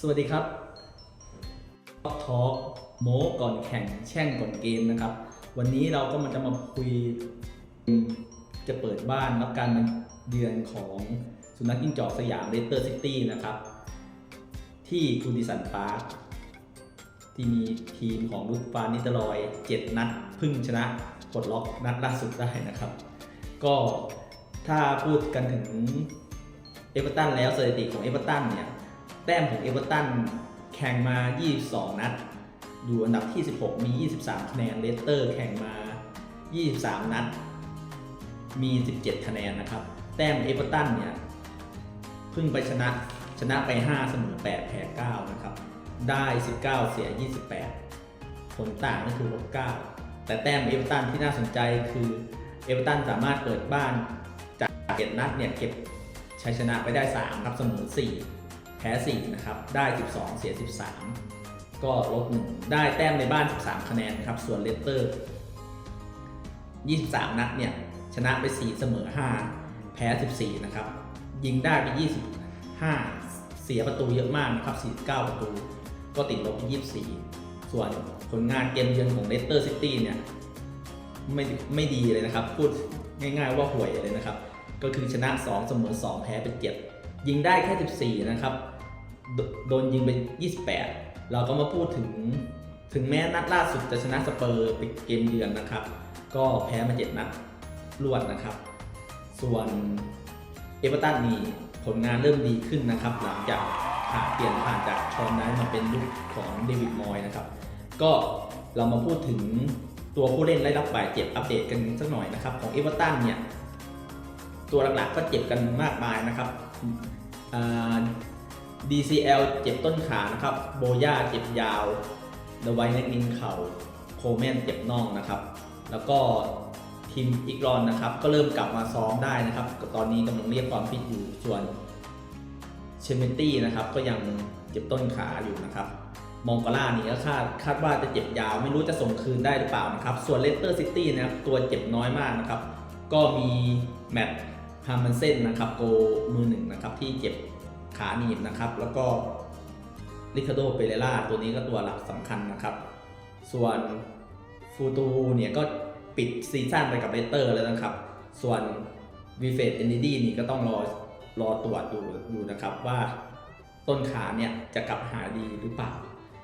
สวัสดีครับทอล์กโม้ก่อนแข่งแช่งก่อนเกมนะครับ วันนี้เราก็มันจะมาคุยจะเปิดบ้านรับการเยือนของสุนัขจิ้งจอกสยามเรเตอร์ซิตี้นะครับ ที่กูดิสันพาร์คที่มีทีมของลูกฟานนิตรอย 7 นัดพึ่งชนะปลดล็อกนัดล่าสุดได้นะครับ ก็ถ้าพูดกันถึงเอเวอร์ตันแล้วสถิติของเอเวอร์ตันเนี่ย แต้มของเอเวอร์ตันแข่งมา 22 นัดอยู่อันดับที่ 16 มี 23 คะแนน เลสเตอร์แข่งมา 23 นัด มี 17 คะแนนนะครับ แต้มเอเวอร์ตันเนี่ยเพิ่งไปชนะชนะไป 5 เสมอ 8 แพ้ 9 นะครับ ได้ 19 เสีย 28 ผลต่างก็คือลบ9แต่แต้มเอเวอร์ตันที่น่าสนใจคือเอเวอร์ตันสามารถเปิดบ้านจากเจ็ดนัดเนี่ยเก็บชัยชนะไปได้ 3 ครับเสมอ 4 แพ้4นะครับได้ 12 เสีย 13 ก็ลด1ได้แต้มในบ้าน 13 คะแนนครับส่วนเลสเตอร์ 23 นัดเนี่ยชนะไป 4 เสมอ 5 แพ้ 14 นะครับ ยิงได้ไป 25 เสียประตูเยอะมากนะครับ 49 ประตู ก็ติดลบไป 24 ส่วนผลงานเกมเยือนของเลสเตอร์ซิตี้เนี่ยไม่ไม่ดีเลยนะครับ พูดง่ายๆว่าห่วยเลยนะครับ ก็คือชนะ 2 เสมอ 2 แพ้เป็น7 ยิงได้แค่ 14 นะครับโดโดนยิงไป 28 เราก็มาพูดถึง ถึงแม้นัดล่าสุดจะชนะสเปอร์ป็นเกมเยือนนะครับ ก็แพ้มา 7 นัดรวดนะครับ ส่วนเอเวอร์ตันนี่ผลงานเริ่มดีขึ้นนะครับ หลังจากผ่านเปลี่ยนผ่านจากชอนไนท์มาเป็นลูกของเดวิดมอยนะครับ ก็เรามาพูดถึงตัวผู้เล่นได้รับบาดเจ็บอัปเดตกันสักหน่อยนะครับ ของเอเวอร์ตันเนี่ย ตัวหลักๆก็เจ็บกันมากมายนะครับ DCL เจ็บต้นขานะครับ โบย่าเจ็บยาวเดวายเน็กนิงเข่าโคแมนเจ็บน่องนะครับ แล้วก็ทีมอีกรอนนะครับ ก็เริ่มกลับมาซ้อมได้นะครับ ตอนนี้กำลังเรียกความฟิตอยู่ส่วนเชมเมนตี้นะครับ ก็ยังเจ็บต้นขาอยู่นะครับมองกล่านี่ก็คาดคาดว่าจะเจ็บยาวไม่รู้จะส่งคืนได้หรือเปล่านะครับ ส่วนเลสเตอร์ซิตี้นะครับตัวเจ็บน้อยมากนะครับ ก็มีแมตต์ ฮามันเซนนะครับโกมือหนึ่งนะครับที่เจ็บขาหนีบนะครับ แล้วก็ลิคาโดเปเรล่าตัวนี้ก็ตัวหลักสำคัญนะครับ ส่วนฟูตูเนี่ยก็ปิดซีซั่นไปกับเลสเตอร์แล้วนะครับ ส่วนวีเฟดเอนดี้นี่ก็ต้องรอรอตรวจดูอยู่นะครับว่าต้นขาเนี่ยจะกลับหาดีหรือเปล่า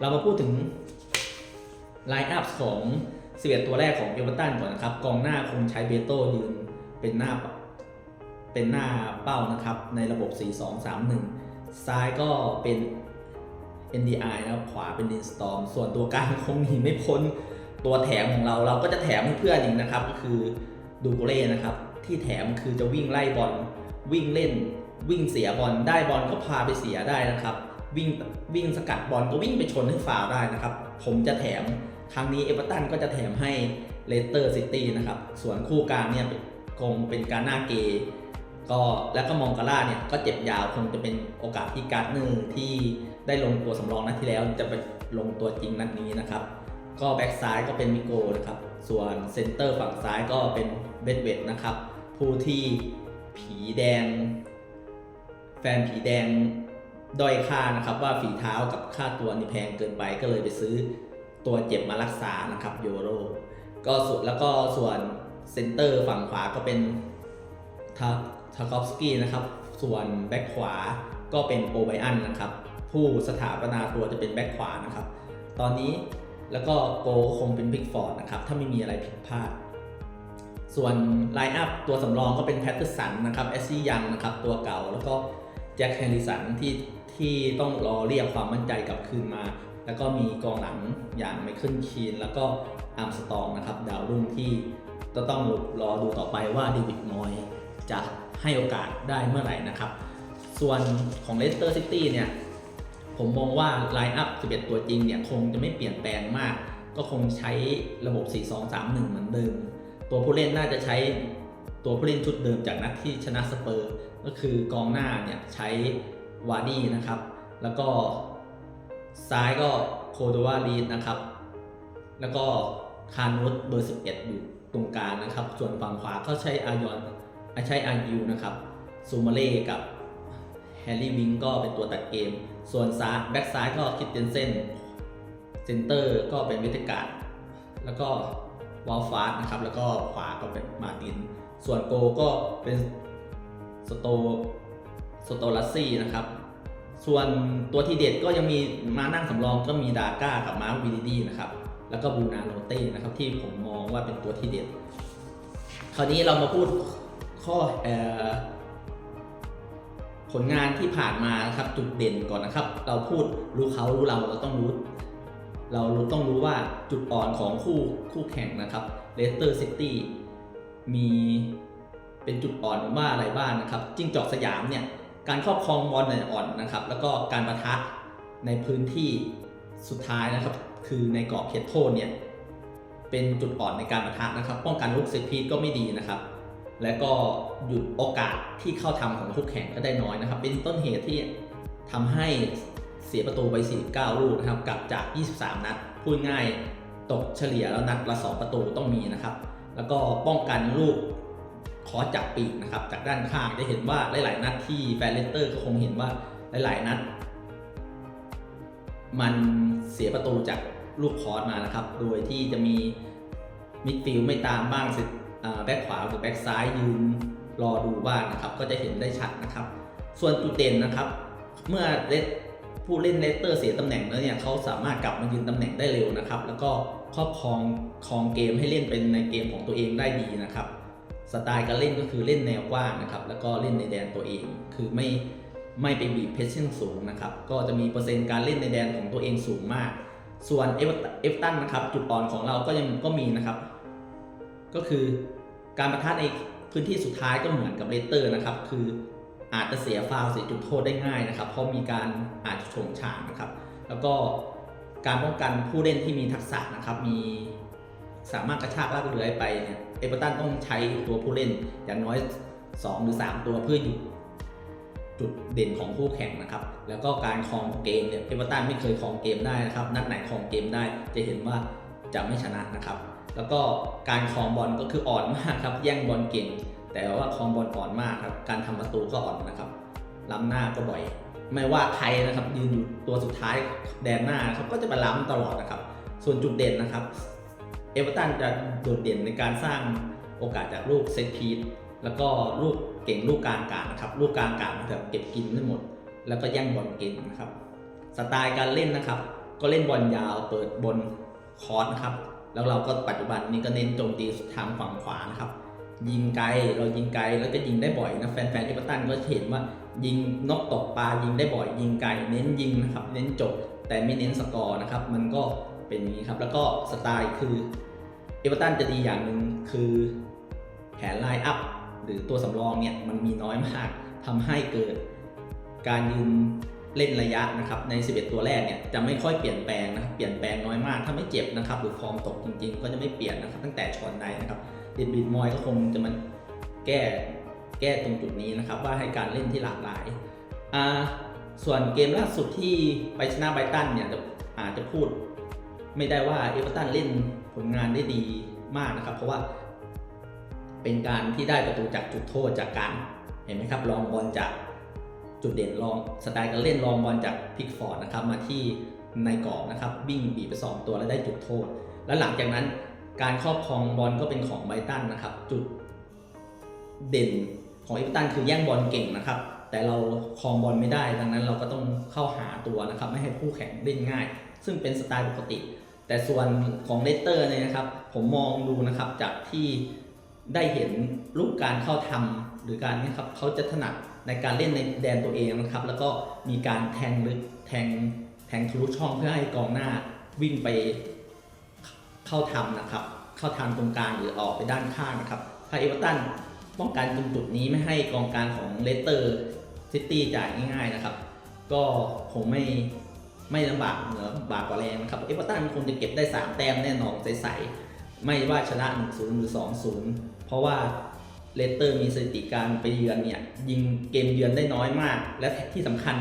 เรามาพูดถึงไลน์อัพของ 11 ตัวแรกของเอเวอร์ตันก่อนนะครับ กองหน้าคงใช้เบโต้ยืนเป็นหน้า เป็นหน้าเป้านะครับ ในระบบ 4-2-3-1 ซ้ายก็เป็น NDI นะครับ ขวาเป็นดินสตอมส่วนตัวกลางคงหนีไม่พ้นตัวแถมของเราเราก็จะแถมเพื่อนอีกนะครับ ก็คือดูโกเล่นะครับ ที่แถมคือจะวิ่งไล่บอลวิ่งเล่น วิ่งเสียบอลได้บอลก็พาไปเสียได้นะครับ วิ่งวิ่งสกัดบอลก็วิ่งไปชนให้ฟาได้นะครับ ผมจะแถมครั้งนี้เอเวอร์ตันก็จะแถมให้เลสเตอร์ซิตี้นะครับ ส่วนคู่กลางเนี่ยคงเป็นการหน้าเกย์ ก็แล้วก็มองกาล่าเนี่ยก็เจ็บยาวคงจะเป็นโอกาสที่การ์ดเนอร์ที่ได้ลงตัวสำรองนัดที่แล้วจะไปลงตัวจริงนัดนี้นะครับ ก็แบ็กซ้ายก็เป็นมิโกนะครับ ส่วนเซนเตอร์ฝั่งซ้ายก็เป็นเบดเวดนะครับ ผู้ที่ผีแดง แฟนผีแดงด้อยค่านะครับ ว่าฝีเท้ากับค่าตัวนี่แพงเกินไปก็เลยไปซื้อตัวเจ็บมารักษานะครับโยโรก็สุดแล้วก็ส่วนเซนเตอร์ฝั่งขวาก็เป็นทา ทาคอฟสกี้นะครับ ส่วนแบ็คขวาก็เป็นโอไบอันนะครับ ผู้สถาปนาตัวจะเป็นแบ็คขวานะครับ ตอนนี้แล้วก็โกคงเป็นพิกฟอร์ดนะครับ ถ้าไม่มีอะไรผิดพลาด ส่วนไลน์อัพตัวสำรองก็เป็นแพตเตอร์สันนะครับแอซซี่ยังนะครับ ตัวเก่าแล้วก็แจ็คแฮร์ริสันที่ที่ต้องรอเรียกความมั่นใจกลับคืนมา แล้วก็มีกองหลังอย่างไมเคิลคีนแล้วก็อาร์มสตองนะครับ ดาวรุ่งที่จะต้องรอดูต่อไปว่าเดวิดมอยจะ ให้โอกาสได้เมื่อไหร่นะครับ ส่วนของเลสเตอร์ซิตี้เนี่ย ผมมองว่าไลน์อัพ 11 ตัวจริงเนี่ย คงจะไม่เปลี่ยนแปลงมาก ก็คงใช้ระบบ 4-2-3-1 เหมือนเดิม ตัวผู้เล่นน่าจะใช้ตัวผู้เล่นชุดเดิมจากนัดที่ชนะสเปอร์ ก็คือกองหน้าเนี่ยใช้วาร์ดี้นะครับ แล้วก็ซ้ายก็โคโดวาลีดนะครับ แล้วก็คานุสเบอร์ 11 อยู่ตรงกลางนะครับ ส่วนฝั่งขวาก็ใช้อายอน ใช้อายูนะครับซูมาเล่กับแฮร์รี่วิงก็เป็นตัวตัดเกม ส่วนซ้ายแบ็กซ้ายก็คิดเตนเซนเซนเตอร์ก็เป็นวิทการแล้วก็วอลฟาสนะครับ แล้วก็ขวาก็เป็นมาติน ส่วนโกก็เป็นสโตสโตลัสซี่นะครับ ส่วนตัวที่เด็ดก็ยังมีมานั่งสำรองก็มีดาก้ากับมาร์วิลิดีนะครับ แล้วก็บูนาโนเต้นะครับที่ผมมองว่าเป็นตัวที่เด็ด คราวนี้เรามาพูด ข้อเอ่อผลงานที่ผ่านมานะครับจุดเด่นก่อนนะครับ เราพูดรู้เขารู้เราเราต้องรู้ เราต้องรู้ว่าจุดอ่อนของคู่คู่แข่งนะครับเลสเตอร์ซิตี้มีเป็นจุดอ่อนว่าอะไรบ้างนะครับจิ้งจอกสยามเนี่ยการครอบครองบอลเนี่ยอ่อนนะครับ แล้วก็การประทะในพื้นที่สุดท้ายนะครับ คือในกรอบเขตโทษเนี่ยเป็นจุดอ่อนในการประทะนะครับ ป้องกันลูกเซตพีก็ไม่ดีนะครับ และก็หยุดโอกาสที่เข้าทำของคู่แข่งก็ได้น้อยนะครับ เป็นต้นเหตุที่ทำให้เสียประตูไป 49 ลูกนะครับกลับจาก 23 นัดพูดง่ายตกเฉลี่ยแล้วนัดละ2ประตูต้องมีนะครับ แล้วก็ป้องกันลูกขอจับปีกนะครับ จากด้านข้างจะเห็นว่าหลาย ๆ นัดที่แฟนเลสเตอร์ก็คงเห็นว่าหลาย ๆ นัด มันเสียประตูจากลูกคอร์สมานะครับ โดยที่จะมีมิดฟิลไม่ตามบ้างสิ แบ็คขวาหรือแบ็คซ้ายยืนรอดูบ้างนะครับ ก็จะเห็นได้ชัดนะครับ ส่วนจุดเด่นนะครับ เมื่อเลสผู้เล่นเลสเตอร์เสียตำแหน่งแล้วเนี่ยเขาสามารถกลับมายืนตำแหน่งได้เร็วนะครับ แล้วก็ครอบครองครองเกมให้เล่นเป็นในเกมของตัวเองได้ดีนะครับสไตล์การเล่นก็คือเล่นแนวกว้างนะครับ แล้วก็เล่นในแดนตัวเอง คือไม่ไม่ไปบีบเพชชั่นสูงนะครับ ก็จะมีเปอร์เซ็นต์การเล่นในแดนของตัวเองสูงมาก ส่วนเอฟตันนะครับ จุดอ่อนของเราก็ยังก็มีนะครับ ก็คือการประทะในพื้นที่สุดท้ายก็เหมือนกับเลสเตอร์นะครับ คืออาจจะเสียฟาวล์เสียจุดโทษได้ง่ายนะครับ เพราะมีการอาจจะโฉงฉางนะครับ แล้วก็การป้องกันผู้เล่นที่มีทักษะนะครับ มีสามารถกระชากลากเลื้อยไปเนี่ยเอเวอร์ตันต้องใช้ตัวผู้เล่นอย่างน้อย 2 หรือ 3 ตัวเพื่อหยุดจุดเด่นของคู่แข่งนะครับ แล้วก็การครองเกมเนี่ยเอเวอร์ตันไม่เคยครองเกมได้นะครับ นัดไหนครองเกมได้จะเห็นว่าจะไม่ชนะนะครับ แล้วก็การครองบอลก็คืออ่อนมากครับ แย่งบอลเก่ง แต่ว่าครองบอลอ่อนมากครับ การทำประตูก็อ่อนนะครับ ล้ำหน้าก็บ่อย ไม่ว่าใครนะครับยืนอยู่ตัวสุดท้ายแดนหน้านะครับก็จะมาล้ำตลอดนะครับ ส่วนจุดเด่นนะครับ เอเวอร์ตันจะโดดเด่นในการสร้างโอกาสจากลูกเซตพีซแล้วก็ลูกเก่งลูกกลางกาดนะครับลูกกลางกาดแบบเก็บกินได้หมด แล้วก็แย่งบอลเก่งนะครับ สไตล์การเล่นนะครับ ก็เล่นบอลยาวเปิดบนคอร์สนะครับ แล้วเราก็ปัจจุบันนี้ก็เน้นโจมตีทางฝั่งขวานะครับ ยิงไกลเรายิงไกลแล้วก็ยิงได้บ่อยนะแฟนๆเอเวอร์ตันก็เห็นว่ายิงนกตกปลายิงได้บ่อย ยิงไกลเน้นยิงนะครับเน้นจบแต่ไม่เน้นสกอร์นะครับ มันก็เป็นอย่างนี้ครับ แล้วก็สไตล์คือเอเวอร์ตันจะดีอย่างหนึ่งคือแผนไลน์อัพหรือตัวสำรองเนี่ยมันมีน้อยมากทำให้เกิดการยืน เล่นระยะนะครับใน 11 ตัวแรกเนี่ยจะไม่ค่อยเปลี่ยนแปลงนะครับเปลี่ยนแปลงน้อยมาก ถ้าไม่เจ็บนะครับหรือฟอร์มตกจริงๆ ก็จะไม่เปลี่ยนนะครับตั้งแต่ชอนใดนะครับเดนบิดมอยก็คงจะมันแก้แก้ตรงจุดนี้นะครับว่าให้การเล่นที่หลากหลายอ่าส่วนเกมล่าสุดที่ไปชนะไบตันเนี่ยจะอาจจะพูดไม่ได้ว่าเอเวอร์ตันเล่นผลงานได้ดีมากนะครับ เพราะว่าเป็นการที่ได้ประตูจากจุดโทษจากการเห็นไหมครับลองบอลจาก จุดเด่นลองสไตล์การเล่นลองบอลจากพิกฟอร์ดนะครับมาที่ในกรอบนะครับวิ่งบีไปสองตัวแล้วได้จุดโทษ แล้วหลังจากนั้นการครอบครองบอลก็เป็นของไบตันนะครับ จุดเด่นของเอเวอร์ตันคือแย่งบอลเก่งนะครับ แต่เราครองบอลไม่ได้ ดังนั้นเราก็ต้องเข้าหาตัวนะครับ ไม่ให้คู่แข่งเล่นง่าย ซึ่งเป็นสไตล์ปกติ แต่ส่วนของเลสเตอร์เนี่ยนะครับ ผมมองดูนะครับจากที่ได้เห็นลูกการเข้าทำหรือการนี้ครับเขาจะถนัด ในการเล่นในแดนตัวเองนะครับ แล้วก็มีการแทงลึกแทงแทงทะลุช่องเพื่อให้กองหน้าวิ่งไปเข้าทำนะครับ เข้าทำตรงกลางหรือออกไปด้านข้างนะครับถ้าเอเวอร์ตันป้องกันตรงจุดนี้ไม่ให้กองกลางของเลสเตอร์ซิตี้จ่ายง่ายๆนะครับ ก็คงไม่ไม่ลำบากเหนือบากกว่าแรงนะครับเอเวอร์ตันคงจะเก็บได้ 3 แต้มแน่นอนใสๆไม่ว่าชนะ1-0หรือ2-0เพราะว่า เลสเตอร์มีสถิติการไปเยือนเนี่ยยิงเกมเยือนได้น้อยมาก และที่สำคัญ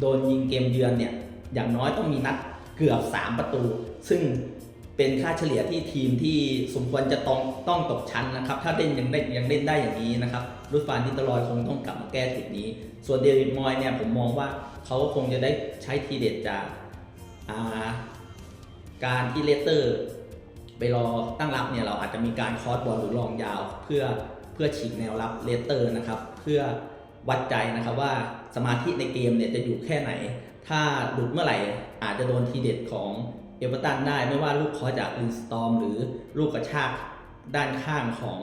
โดนยิงเกมเยือนเนี่ยอย่างน้อยต้องมีนัดเกือบ 3 ประตู ซึ่งเป็นค่าเฉลี่ยที่ทีมที่สมควรจะต้องต้องตกชั้นนะครับ ถ้าเล่นยังได้ยังเล่นได้อย่างนี้นะครับรุฟานนิตลอยคงต้องกลับมาแก้จุดนี้ ส่วนเดวิดมอยเนี่ยผมมองว่าเขาคงจะได้ใช้ทีเด็ดจากาการที่เลสเตอร์ ไปรอตั้งรับเนี่ยเราอาจจะมีการคอสบอลหรือลองยาวเพื่อ เพื่อฉีกแนวรับเลเตอร์นะครับ เพื่อวัดใจนะครับว่าสมาธิในเกมเนี่ยจะอยู่แค่ไหน ถ้าหลุดเมื่อไหร่อาจจะโดนทีเด็ดของเอเวอร์ตันได้ไม่ว่าลูกคอจากลินสตอมหรือลูกกระชากด้านข้างของ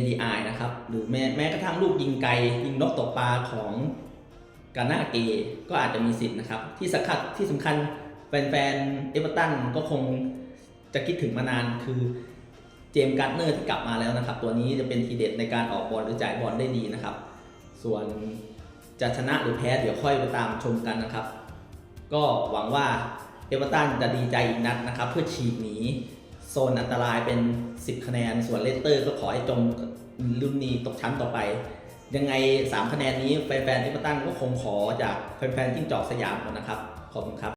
NDI นะครับ หรือแม้แม้กระทั่งลูกยิงไกล ยิงนกตกปลาของกาน่าเกก็อาจจะมีสิทธิ์นะครับ ที่สำคัญที่สำคัญแฟนๆเอเวอร์ตันก็คงจะคิดถึงมานานคือ จมส์การ์เนอร์ที่กลับมาแล้วนะครับ ตัวนี้จะเป็นทีเด็ดในการออกบอลหรือจ่ายบอลได้ดีนะครับ ส่วนจะชนะหรือแพ้เดี๋ยวค่อยไปตามชมกันนะครับ ก็หวังว่าเอเวอร์ตันจะดีใจอีกนัดนะครับ เพื่อฉีกหนีโซนอันตรายเป็น 10 คะแนน ส่วนเลสเตอร์ก็ขอให้จมรุ่นนีตกชั้นต่อไป ยังไง 3 คะแนนนี้แฟนๆเอเวอร์ตันก็คงขอจากแฟนๆจิ้งจอกสยามนะครับขอบคุณครับ